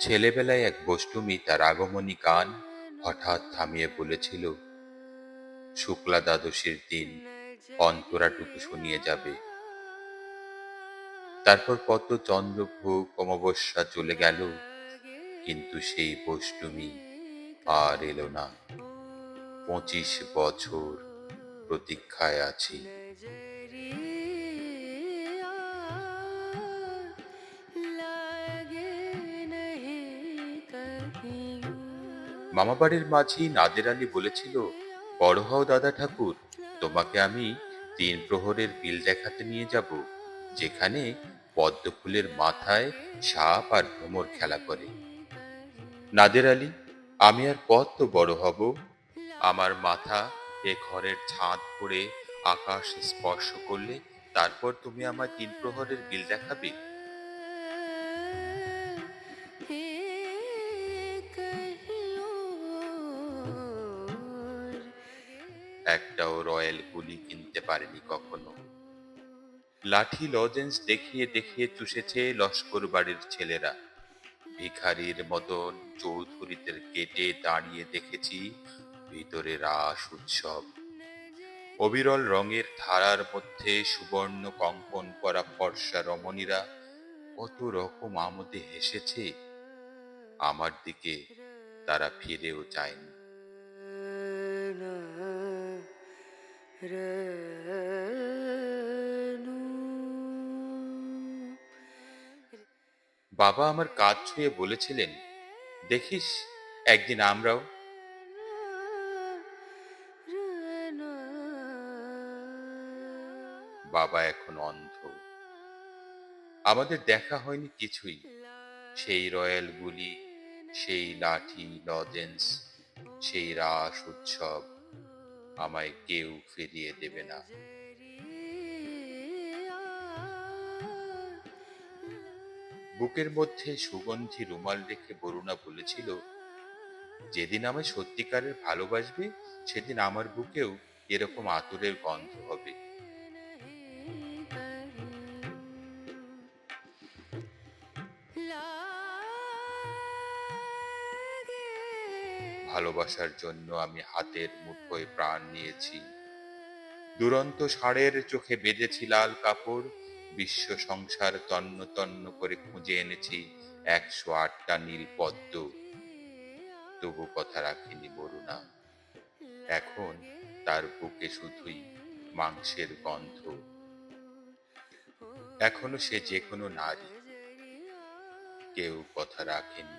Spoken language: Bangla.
ছেলেবেলায় এক বষ্টমী তার আগমনী গান হঠাৎ থামিয়ে বলেছিল, শুক্লা দ্বাদশীর দিন অন্তরাটুকু শুনিয়ে যাবে। তারপর কত চন্দ্রভোগ অমাবস্যা চলে গেল, কিন্তু সেই বষ্টমী আর এলো না। পঁচিশ বছর প্রতীক্ষায় আছি। মামাবাড়ির মাঝি নাদের আলী বলেছিল, বড় হও দাদা ঠাকুর, তোমাকে আমি তিন প্রহরের বিল দেখাতে নিয়ে যাব, যেখানে পদ্ম ফুলের মাথায় সাপ আর ভ্রমর খেলা করে। নাদের আলী আমি আর পথ তো বড় হব? আমার মাথা এ ঘরের ছাদ পড়ে আকাশ স্পর্শ করলে তারপর তুমি আমার তিন প্রহরের বিল দেখাবে? একটাও রয়্যাল গুলি কিনতে পারেনি কখনো। লাঠি লজেন্স দেখিয়ে দেখিয়ে চুষেছে লস্কর বাড়ির ছেলেরা। ভিখারির মতন চৌধুরীদের গেটে দাঁড়িয়ে দেখেছি ভিতরে রাস উৎসব। অবিরল রঙের ধারার মধ্যে সুবর্ণ কঙ্কন করা ফর্সা রমণীরা কত রকম আমোদে হেসেছে। আমার দিকে তারা ফিরেও চায়নি। বাবা আমার কাজ ছুঁয়ে বলেছিলেন, দেখিস, একদিন আমরাও বাবা এখন অন্ধ। আমাদের দেখা হয়নি কিছুই। সেই রয়্যাল গুলি, সেই লাঠি, লজেন্স, সেই রাস উৎসব আমায় কেউ ফিরিয়ে দেবে না। বুকের মধ্যে সুগন্ধি রুমাল রেখে বরুণা বলেছিল, যেদিন আমায় সত্যিকারের ভালোবাসবে, সেদিন আমার বুকেও এরকম আতরের গন্ধ হবে। ভালোবাসার জন্য আমি হাতের মুঠোয় প্রাণ নিয়েছি। দুরন্ত ষাঁড়ের চোখে বেঁধেছি লাল কাপড়, বিশ্ব সংসার তন্ন তন্ন করে খুঁজে এনেছি একশো আটটা নীল পদ্ম। তবু কথা রাখিনি বরুণা, এখন তার বুকে শুধুই মাংসের গন্ধ। এখনও সে যে কোনো নারী, কেউ কথা রাখেনি।